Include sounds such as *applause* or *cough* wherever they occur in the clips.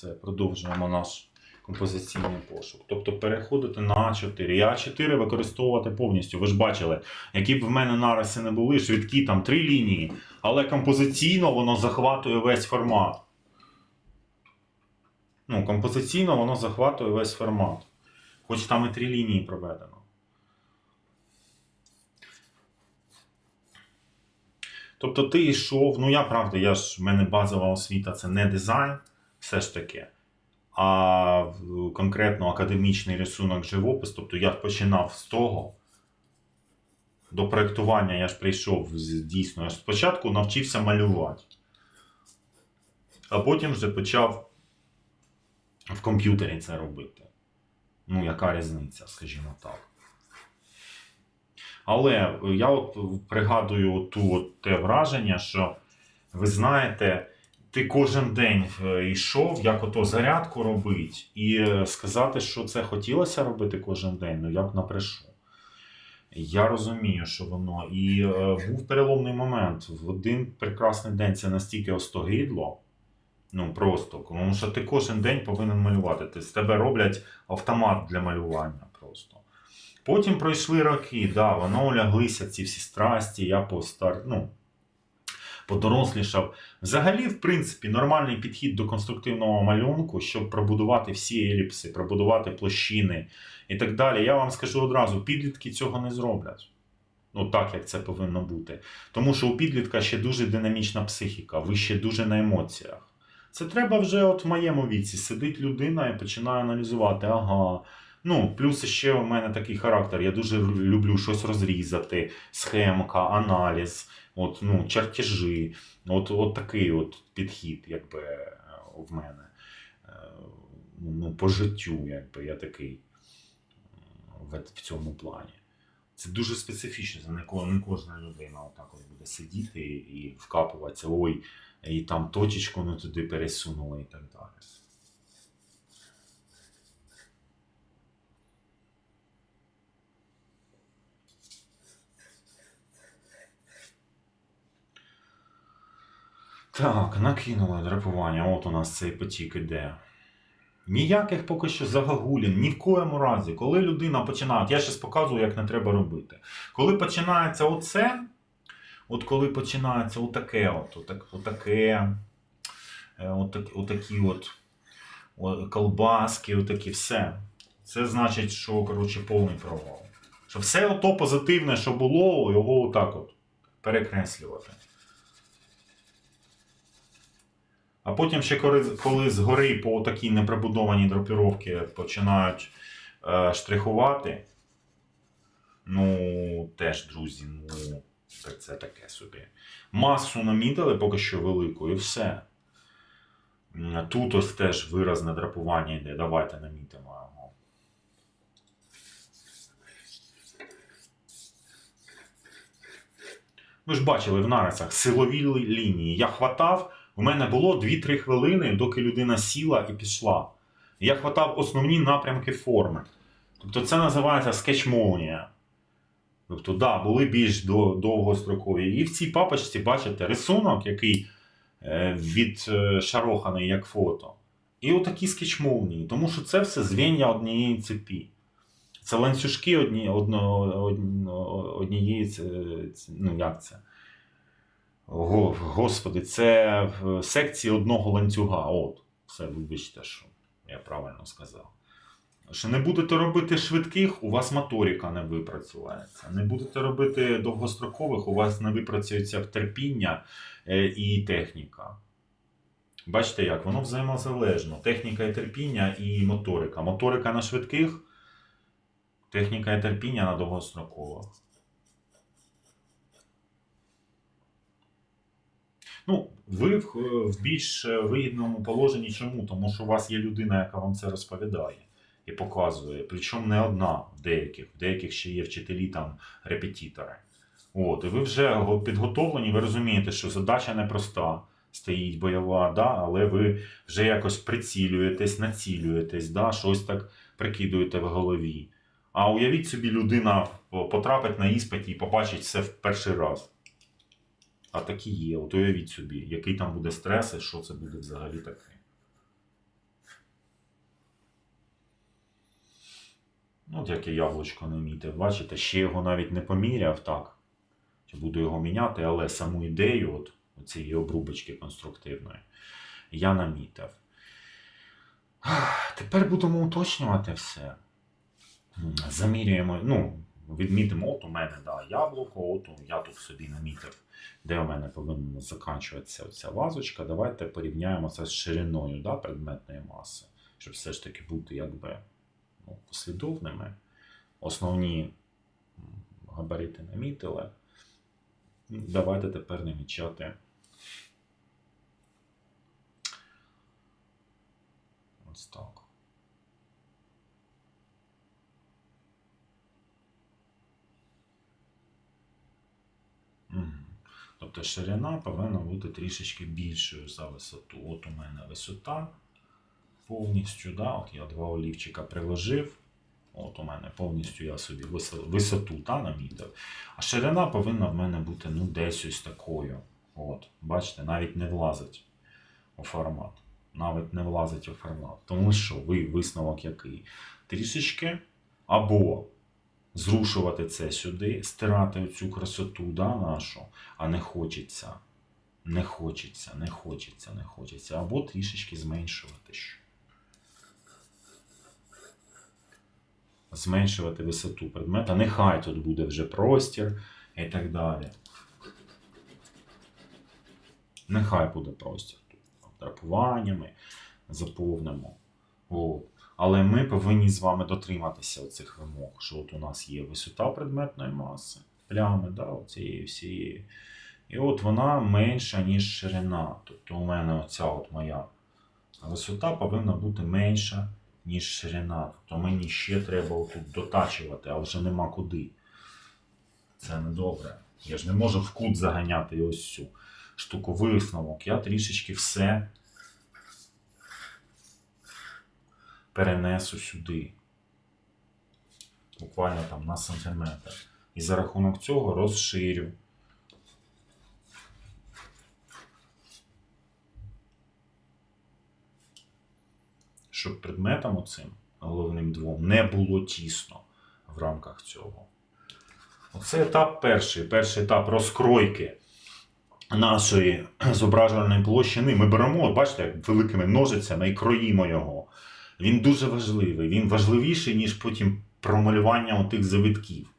Все, продовжуємо наш композиційний пошук. Тобто переходити на А4. І А4 використовувати повністю. Ви ж бачили, які б в мене нариси не були, швидкі там три лінії, але композиційно воно захватує весь формат. Ну, композиційно воно захватує весь формат. Хоч там і три лінії проведено. Тобто ти йшов, ну я правда, я ж в мене базова освіта це не дизайн, все ж таки, а конкретно академічний рисунок живопис. Тобто я починав з того. До проєктування я ж прийшов з- дійсно. Я ж спочатку навчився малювати, а потім вже почав в комп'ютері це робити. Ну, яка різниця, скажімо так. Але я от пригадую ту от те враження, що ви знаєте, ти кожен день е, йшов, як ото зарядку робить, і е, сказати, що це хотілося робити кожен день, ну я б напишу. Я розумію, що воно. І е, був переломний момент. В один прекрасний день це настільки остогидло. Ну просто, тому що ти кожен день повинен малювати. Ти, з тебе роблять автомат для малювання просто. Потім пройшли роки, да, воно уляглися ці всі страсті, я постар, ну, подорослішав. Взагалі, в принципі, нормальний підхід до конструктивного малюнку, щоб пробудувати всі еліпси, пробудувати площини і так далі. Я вам скажу одразу: підлітки цього не зроблять. Ну, так, як це повинно бути. Тому що у підлітка ще дуже динамічна психіка, ви ще дуже на емоціях. Це треба вже от в моєму віці. Сидить людина і починає аналізувати. Ага. Ну, плюс ще у мене такий характер. Я дуже люблю щось розрізати, схемка, аналіз, от, ну, чертежі. От, от такий от підхід, якби е, в мене. Е, Ну, по життю, якби я такий в, в цьому плані. Це дуже специфічно. Це не, не кожна людина отак от буде сидіти і вкапуватися, ой, і там точечку не туди пересунули і так далі. Так, накинули драпування. От у нас цей потік іде. Ніяких поки що загагулін, ні в коєму разі. Коли людина починає, я зараз показую, як не треба робити. Коли починається оце, от коли починається отаке, от, отак, отаке, е, отак, отакі от колбаски, отакі все. Це значить, що коротше, повний провал. Що все ото позитивне, що було, його отак от перекреслювати. А потім ще коли, коли згори по такій неприбудованій драпіровці починають е, штрихувати, ну, теж, друзі, ну, так це таке собі. Масу намітили поки що велику, і все. Тут ось теж виразне драпування йде. Давайте намітимо його. Ви ж бачили в нарисах силові лінії. Я хватав, у мене було 2-3 хвилини, доки людина сіла і пішла. Я хватав основні напрямки форми. Тобто це називається скетчмовнія. Тобто, да, були більш до- довгострокові. І в цій папочці, бачите, рисунок, який е, відшароханий як фото. І отакі скетчмовні. Тому що це все звіння однієї цепі. Це ланцюжки одні, одно, однієї ну як це? Го, господи, це секції одного ланцюга. От, все, вибачте, що я правильно сказав. Що не будете робити швидких, у вас моторика не випрацюється. Не будете робити довгострокових, у вас не випрацюється терпіння е, і техніка. Бачите як? Воно взаємозалежно. Техніка і терпіння і моторика. Моторика на швидких, техніка і терпіння на довгострокових. Ну, ви в, в більш вигідному положенні чому? Тому що у вас є людина, яка вам це розповідає і показує. Причому не одна в деяких, в деяких ще є вчителі там репетитори. От, і ви вже підготовлені, ви розумієте, що задача непроста, стоїть бойова, да, але ви вже якось прицілюєтесь, націлюєтесь, да, щось так прикидуєте в голові. А уявіть собі, людина потрапить на іспиті і побачить все в перший раз. А такі є. От уявіть собі, який там буде стрес і що це буде взагалі таке. Ну, От яке яблучко не міти, бачите, ще його навіть не поміряв так. Чи буду його міняти, але саму ідею от, цієї обрубочки конструктивної, я намітив. Тепер будемо уточнювати все. Замірюємо. ну, відмітимо, от у мене да, яблуко, от я тут собі намітив, де у мене повинна закінчуватися ця вазочка. Давайте порівняємо це з шириною да, предметної маси, щоб все ж таки бути якби ну, послідовними. Основні габарити намітили. Давайте тепер намічати. Ось так. Тобто ширина повинна бути трішечки більшою за висоту. От у мене висота повністю, да, от я два олівчика приложив. От у мене повністю я собі висоту та, намітив. А ширина повинна в мене бути ну, десь ось такою. От, бачите, навіть не влазить у формат. Навіть не влазить у формат. Тому що ви висновок який? Трішечки або зрушувати це сюди, стирати цю красоту да, нашу, а не хочеться. Не хочеться, не хочеться, не хочеться. Або трішечки зменшувати. що. Зменшувати висоту предмета. Нехай тут буде вже простір і так далі. Нехай буде простір. Тут драпуваннями заповнимо. От. Але ми повинні з вами дотриматися цих вимог, що от у нас є висота предметної маси, плями, да, цієї всієї. І от вона менша, ніж ширина. Тобто у мене оця от моя висота повинна бути менша, ніж ширина. Тобто мені ще треба отут дотачувати, а вже нема куди. Це не добре. Я ж не можу в кут заганяти ось цю штуку висновок. Я трішечки все перенесу сюди. Буквально там на сантиметр. І за рахунок цього розширю. Щоб предметам оцим головним двом не було тісно в рамках цього. Оце етап перший. Перший етап розкройки нашої зображувальної площини. Ми беремо, бачите, як великими ножицями і кроїмо його. Він дуже важливий. Він важливіший, ніж потім промалювання отих завитків.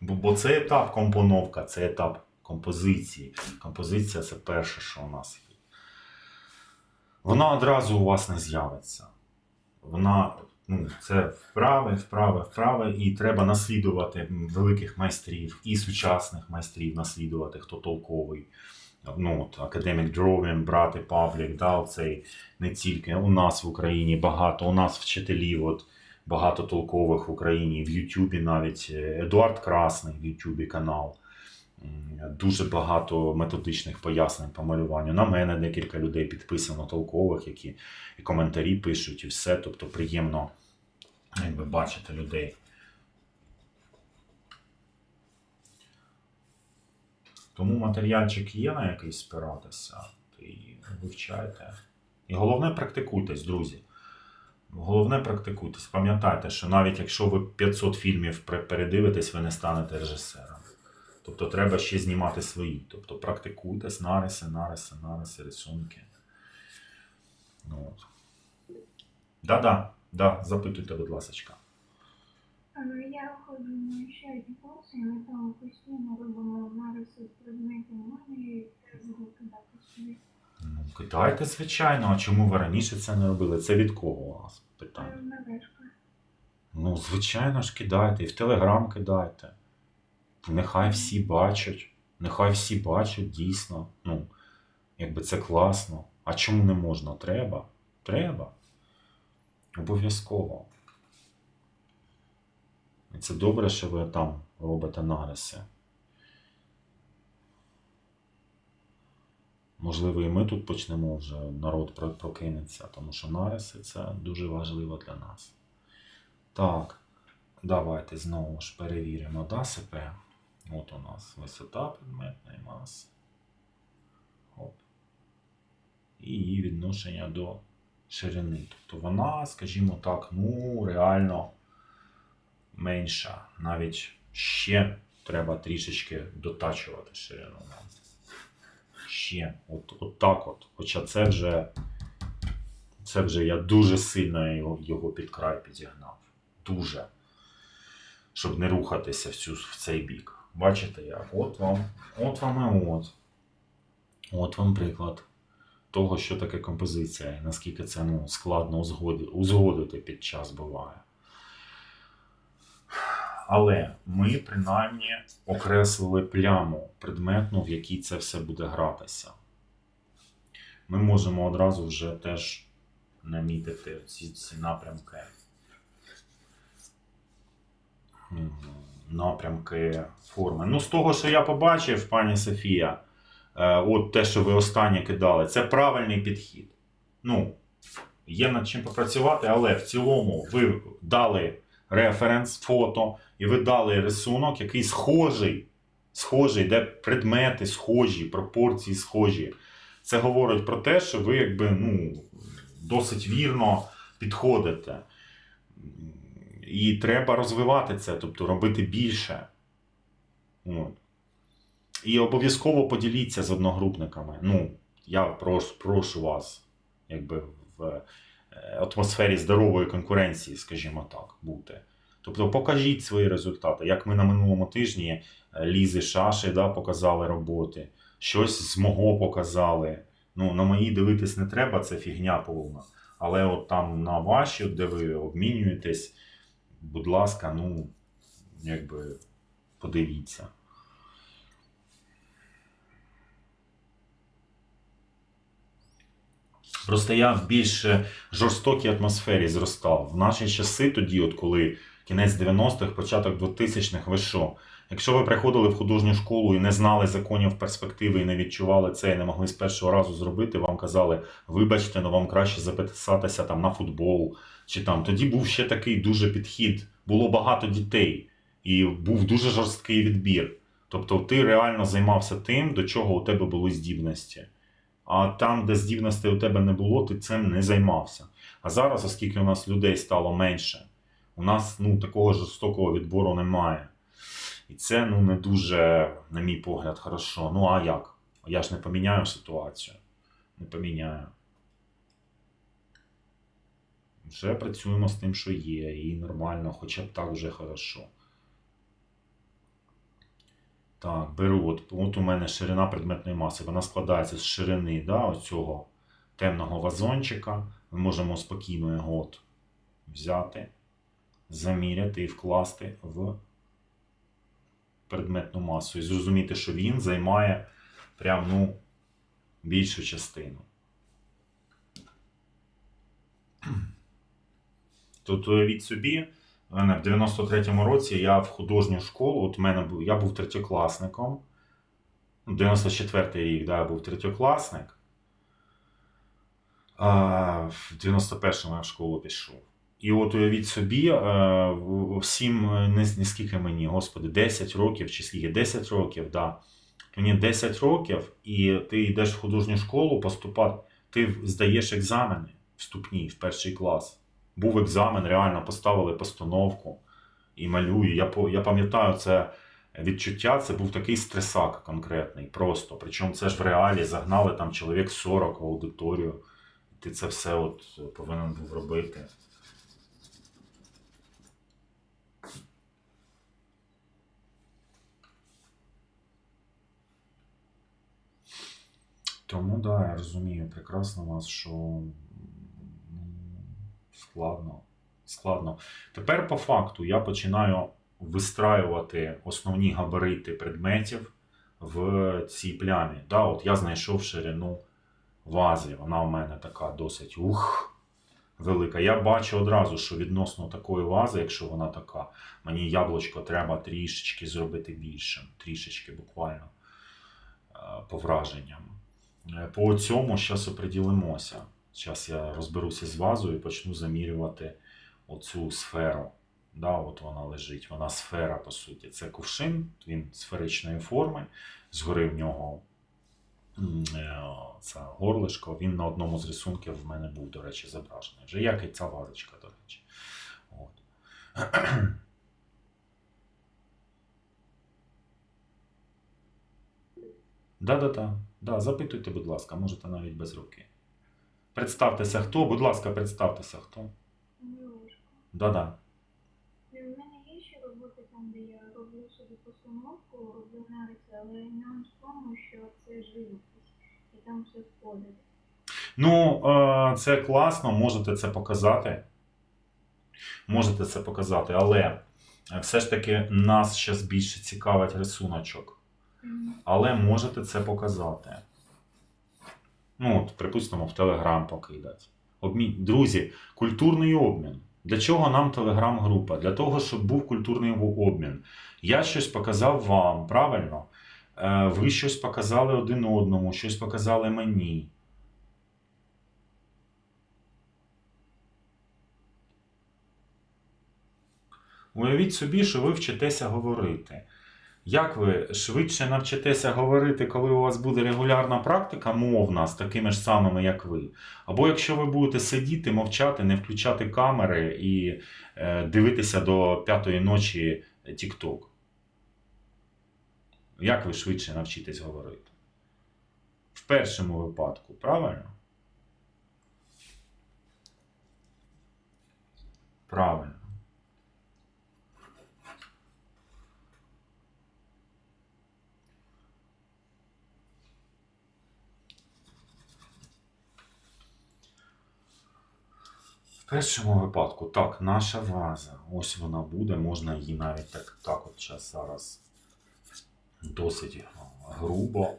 Бо, бо це етап компоновка, це етап композиції. Композиція це перше, що у нас є. Вона одразу у вас не з'явиться. Вона ну, це вправе, вправе, вправе, і треба наслідувати великих майстрів і сучасних майстрів наслідувати, хто толковий. Ну, от, Academic Drawing, брати Павлік, да, цей не тільки у нас в Україні багато, у нас вчителів, от, багато толкових в Україні, в Ютубі навіть е, Едуард Красний в Ютубі канал. Дуже багато методичних пояснень по малюванню. На мене декілька людей підписано толкових, які і коментарі пишуть, і все. Тобто приємно якби, бачити людей. Тому матеріальчик є на який спиратися, і вивчайте. І головне практикуйтесь, друзі. Головне практикуйтесь. Пам'ятайте, що навіть якщо ви 500 фільмів передивитесь, ви не станете режисером. Тобто треба ще знімати свої. Тобто практикуйтесь, нариси, нариси, нариси, рисунки. Ну, от. Да-да, да, запитуйте, будь ласка. Я ходжу на ще одні курси, і ми там постійно робимо нариси предметів мене і теж буду кидати собі. Ну, кидайте, звичайно, а чому ви раніше це не робили? Це від кого у вас питання? мережка. Ну, звичайно ж, кидайте, і в Телеграм кидайте. Нехай всі бачать. Нехай всі бачать дійсно. Ну, якби це класно. А чому не можна? Треба. Треба. Обов'язково. І це добре, що ви там робите нариси. Можливо, і ми тут почнемо вже, народ прокинеться, тому що нариси це дуже важливо для нас. Так, давайте знову ж перевіримо да, себе. От у нас висота предметної маси. Оп. І її відношення до ширини. Тобто вона, скажімо так, ну реально менша. Навіть ще треба трішечки дотачувати ширину. нам. Ще. От, от так от. Хоча це вже. Це вже я дуже сильно його, його під край підігнав. Дуже. Щоб не рухатися в, цю, в цей бік. Бачите як? От вам, от вам і от. От вам приклад того, що таке композиція, і наскільки це ну, складно узгодити під час буває. Але ми принаймні окреслили пляму предметну, в якій це все буде гратися. Ми можемо одразу вже теж намітити ці, ці напрямки. Напрямки форми. Ну, з того, що я побачив, пані Софія, е, от те, що ви останнє кидали, це правильний підхід. Ну, є над чим попрацювати, але в цілому ви дали референс, фото, і ви дали рисунок, який схожий, схожий, де предмети схожі, пропорції схожі. Це говорить про те, що ви якби ну, досить вірно підходите. І треба розвивати це, тобто робити більше. От. І обов'язково поділіться з одногрупниками. Ну, я прошу, прошу вас, якби в атмосфері здорової конкуренції, скажімо так, бути. Тобто покажіть свої результати. Як ми на минулому тижні е, Лізи Шаші да, показали роботи, щось з мого показали. Ну, на мої дивитись не треба, це фігня повна. Але от там на ваші, де ви обмінюєтесь, будь ласка, ну, якби подивіться. Просто в більш жорстокій атмосфері зростав. В наші часи, тоді, от коли кінець 90-х, початок 2000-х, ви що? Якщо ви приходили в художню школу і не знали законів перспективи і не відчували це, і не могли з першого разу зробити, вам казали, вибачте, ну вам краще записатися там на футбол. Чи там тоді був ще такий дуже підхід. Було багато дітей, і був дуже жорсткий відбір. Тобто ти реально займався тим, до чого у тебе були здібності. А там, де здібностей у тебе не було, ти цим не займався. А зараз, оскільки у нас людей стало менше, у нас ну, такого жорстокого відбору немає. І це ну, не дуже, на мій погляд, хорошо. Ну а як? Я ж не поміняю ситуацію. Не поміняю. Вже працюємо з тим, що є, і нормально, хоча б так вже хорошо. Так, беру. От, от у мене ширина предметної маси. Вона складається з ширини да, оцього темного вазончика. Ми можемо спокійно його от взяти, заміряти і вкласти в предметну масу. І зрозуміти, що він займає прям, ну, більшу частину. Тут уявіть собі, мене в 93-му році я в художню школу, от мене був, я був третьокласником. Ну, 94-й рік, да, я був третьокласник. А, в 91-му я в школу пішов. І от уявіть собі, е, всім, е, не, не скільки мені, господи, 10 років чи скільки, 10 років, да. Мені 10 років, і ти йдеш в художню школу поступати, ти здаєш екзамени вступні в перший клас. Був екзамен, реально поставили постановку і малюю. Я, я пам'ятаю це відчуття, це був такий стресак конкретний, просто. Причому це ж в реалі загнали там чоловік 40 в аудиторію. Ти це все от повинен був робити. Тому да, я розумію прекрасно вас, що складно. Складно. Тепер по факту я починаю вистраювати основні габарити предметів в цій плямі. Да, от я знайшов ширину вази. Вона у мене така досить ух, велика. Я бачу одразу, що відносно такої вази, якщо вона така, мені яблучко треба трішечки зробити більшим. Трішечки буквально е, по враженням. Е, По цьому зараз оприділимося. Зараз я розберуся з вазою і почну замірювати оцю сферу. Да, от вона лежить, вона сфера, по суті. Це кувшин, він сферичної форми. Згори в нього е, це горлишко, він на одному з рисунків в мене був, до речі, зображений. Вже як і ця вазочка, до речі. От. *clears throat* Да-да-да. Да, запитуйте, будь ласка, можете навіть без руки. Представтеся хто, будь ласка, представтеся хто. Да-да. У мене є ще роботи там, де я роблю собі постановку, роблю нариси, але нюанс в тому, що це живопис. І там все входить. Ну, е, це класно, можете це показати. Можете це показати, але е, все ж таки нас ще більше цікавить рисуночок. Але можете це показати. Ну, от, припустимо, в Телеграм покидати. Обмін. Друзі, культурний обмін. Для чого нам телеграм-група? Для того, щоб був культурний обмін. Я щось показав вам, правильно? Е, Ви щось показали один одному, щось показали мені. Уявіть собі, що ви вчитеся говорити. Як ви швидше навчитеся говорити, коли у вас буде регулярна практика мовна з такими ж самими, як ви? Або якщо ви будете сидіти, мовчати, не включати камери і е, дивитися до п'ятої ночі TikTok? Як ви швидше навчитесь говорити? В першому випадку, правильно? Правильно. В першому випадку, так, наша ваза. Ось вона буде, можна її навіть так, так от час зараз досить грубо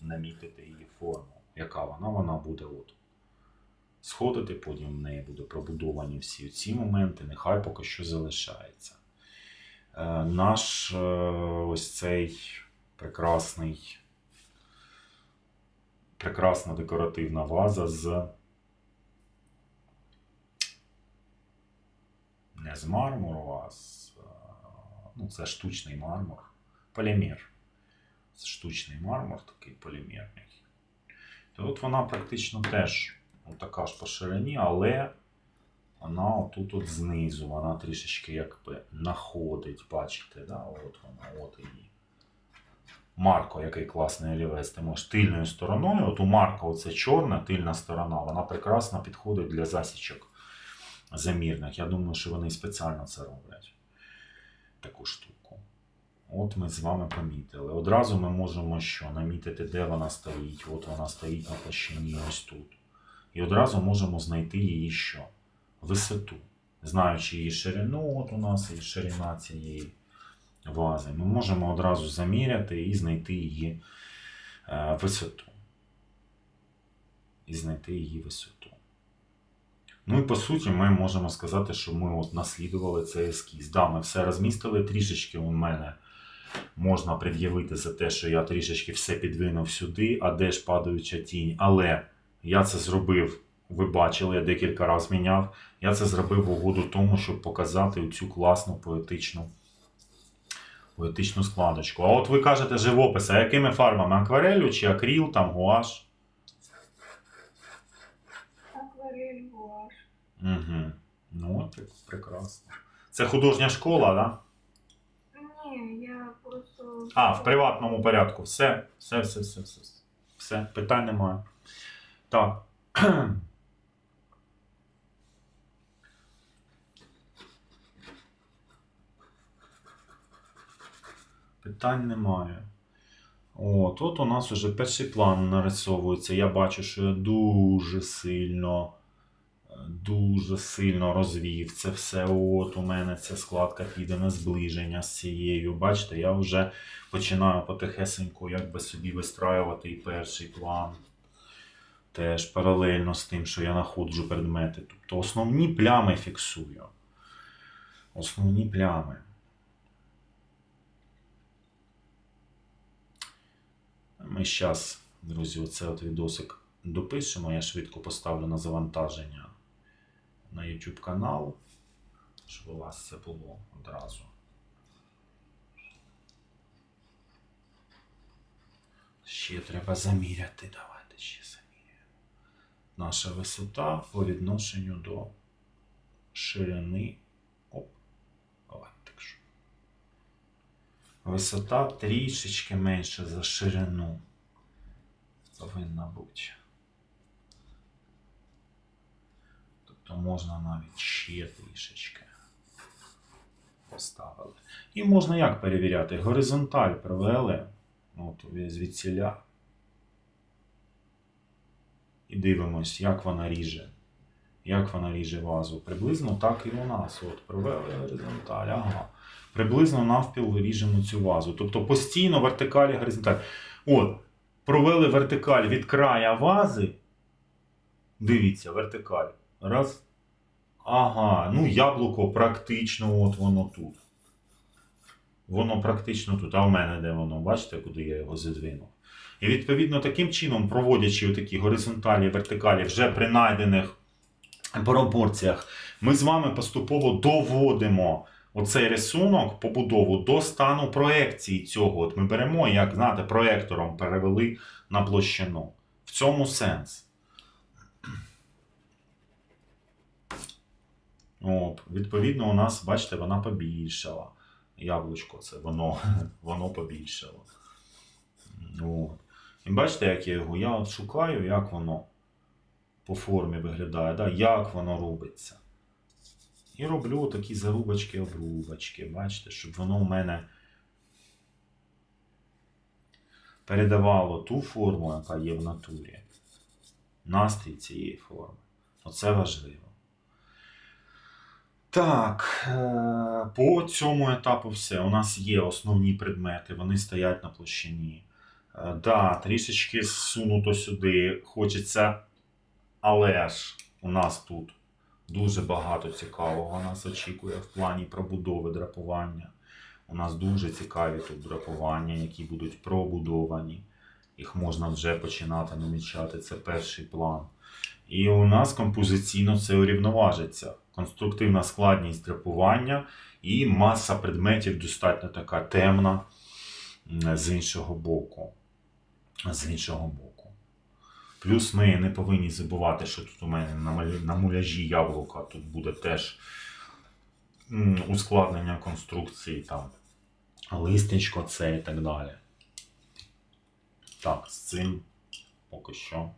намітити її форму. Яка вона? Вона буде от сходити, потім в неї буде пробудовані всі ці моменти, нехай поки що залишається. Е, наш е, ось цей прекрасний, прекрасна декоративна ваза з не з мармуру, а з е, ну, це штучний мармур. Полімер. Це штучний мармур, такий полімерний. То от вона практично теж ну, така ж по ширині, але вона отут от знизу, вона трішечки якби находить, бачите, да? от вона, от її. Марко, який класний олівець, ти можеш тильною стороною. От у Марка оце чорна тильна сторона, вона прекрасно підходить для засічок замірних. Я думаю, що вони спеціально це роблять. Таку штуку. От ми з вами помітили. Одразу ми можемо що? Намітити, де вона стоїть. От вона стоїть на площині ось тут. І одразу можемо знайти її що? Висоту. Знаючи її ширину, от у нас і ширина цієї вази. Ми можемо одразу заміряти і знайти її е, висоту. І знайти її висоту. Ну і по суті, ми можемо сказати, що ми от наслідували цей ескіз. Да, ми все розмістили трішечки у мене. Можна пред'явити за те, що я трішечки все підвинув сюди, а де ж падаюча тінь. Але я це зробив, ви бачили, я декілька разів міняв. Я це зробив угоду тому, щоб показати цю класну поетичну, поетичну складочку. А от ви кажете живопис, а якими фарбами? Акварелю чи акріл, там гуаш? Акварель, гуаш. Угу. Ну, так, прекрасно. Це художня школа, так? Да? Ні, я просто. А, в приватному порядку. Все, все, все, все, все. Все, питань немає. Так. *clears throat* Питань немає. От, от у нас уже перший план нарисовується. Я бачу, що я дуже сильно, дуже сильно розвів це все. От у мене ця складка піде на зближення з цією. Бачите, я вже починаю потихесеньку якби собі вистраювати і перший план. Теж паралельно з тим, що я знаходжу предмети. Тобто основні плями фіксую. Основні плями. Ми зараз, друзі, оце от відосик допишемо. Я швидко поставлю на завантаження на YouTube канал, щоб у вас це було одразу. Ще треба заміряти. Давайте ще заміряємо. Наша висота по відношенню до ширини. Оп. Давайте так що. Висота трішечки менша за ширину. Повинна бути. Тобто можна навіть ще трішечки поставили. І можна як перевіряти? Горизонталь провели. От звідсіля. І дивимось, як вона ріже. Як вона ріже вазу. Приблизно так і у нас. От, провели горизонталь. Ага. Приблизно навпіл ріжемо цю вазу. Тобто постійно вертикаль і горизонталь. От, провели вертикаль від края вази. Дивіться, вертикаль. Раз. Ага, ну яблуко практично от воно тут. Воно практично тут, а в мене де воно, бачите, куди я його задвинув. І відповідно таким чином, проводячи такі горизонталі, вертикалі вже при найдених пропорціях, ми з вами поступово доводимо оцей рисунок, побудову до стану проекції цього. От ми беремо, як знаєте, проектором перевели на площину. В цьому сенс. От, відповідно, у нас, бачите, вона побільшала. Яблучко це воно, *laughs* воно побільшало. От. І бачите, як я його? Я от шукаю, як воно по формі виглядає, да? як воно робиться. І роблю такі зарубочки, обрубочки, бачите, щоб воно в мене передавало ту форму, яка є в натурі. Настрій цієї форми. Оце важливо. Так, е, по цьому етапу все. У нас є основні предмети, вони стоять на площині. Е, Да, трішечки зсунуто сюди. Хочеться, але ж у нас тут дуже багато цікавого нас очікує в плані пробудови драпування. У нас дуже цікаві тут драпування, які будуть пробудовані. Їх можна вже починати намічати. Це перший план. І у нас композиційно це урівноважиться. Конструктивна складність драпування і маса предметів достатньо така темна з іншого боку. З іншого боку. Плюс ми не повинні забувати, що тут у мене на, муляжі яблука тут буде теж ускладнення конструкції, там, листечко це і так далі. Так, з цим поки що